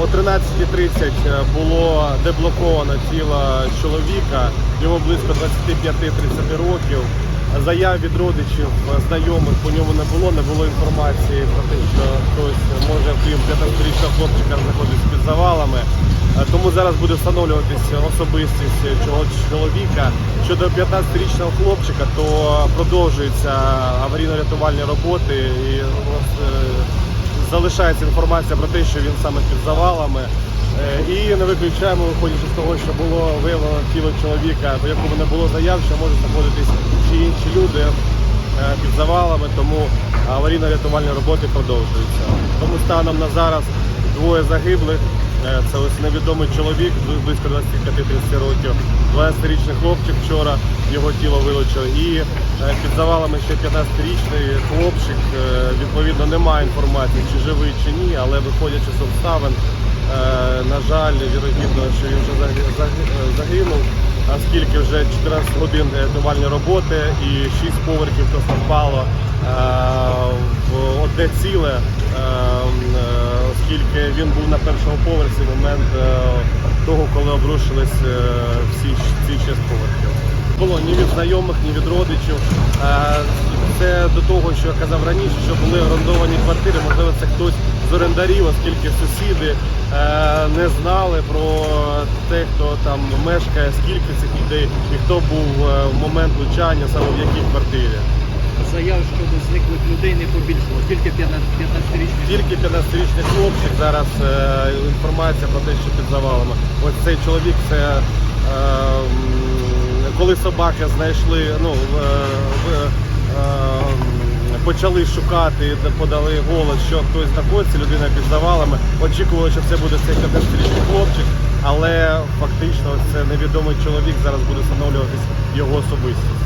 О 13.30 було деблоковано тіло чоловіка, йому близько 25-30 років. Заяв від родичів, знайомих по ньому не було, не було інформації про те, що хтось може, крім 15-річного хлопчика, знаходиться під завалами. Е, Тому зараз буде встановлюватися особистість цього чоловіка. Щодо 15-річного хлопчика, то продовжуються аварійно-рятувальні роботи і е, залишається інформація про те, що він саме під завалами. Е, І не виключаємо, виходячи з того, що було виявлено тіло чоловіка, по якому не було заяв, що можуть знаходитись чи інші люди е, під завалами, тому аварійно-рятувальні роботи продовжуються. Тому станом на зараз двоє загиблих. Е, Це ось невідомий чоловік, бли- близько 25-30 років, 12-річний хлопчик вчора його тіло вилучили. І е, під завалами ще 15-річний хлопчик. Е, Відповідно, немає інформації, чи живий, чи ні, але виходячи з обставин, на жаль, вірогідно, що він вже заги- заги- загинув, оскільки вже 14 годин рятувальні роботи і 6 поверхів просто впало в одне ціле, оскільки він був на першому поверсі в момент е, того, коли обрушились е, всі ці 6 поверхів. Було ні від знайомих, ні від родичів. Е, Це до того, що я казав раніше, що були орендовані квартири, можливо, це хтось з орендарів, оскільки сусіди не знали про те, хто там мешкає, скільки цих людей і хто був в момент влучання, саме в якій квартирі. Заяв щодо зниклих людей не 15-річні. Тільки 15-річний хлопчик зараз е, інформація про те, що під завалами. Ось цей чоловік це е, коли собаки знайшли, ну е, е, почали шукати, подали голос, що хтось знаходиться, людина під завалами. Очікували, що це буде цей 15-річний хлопчик, але фактично це невідомий чоловік. Зараз буде встановлюватись його особистість.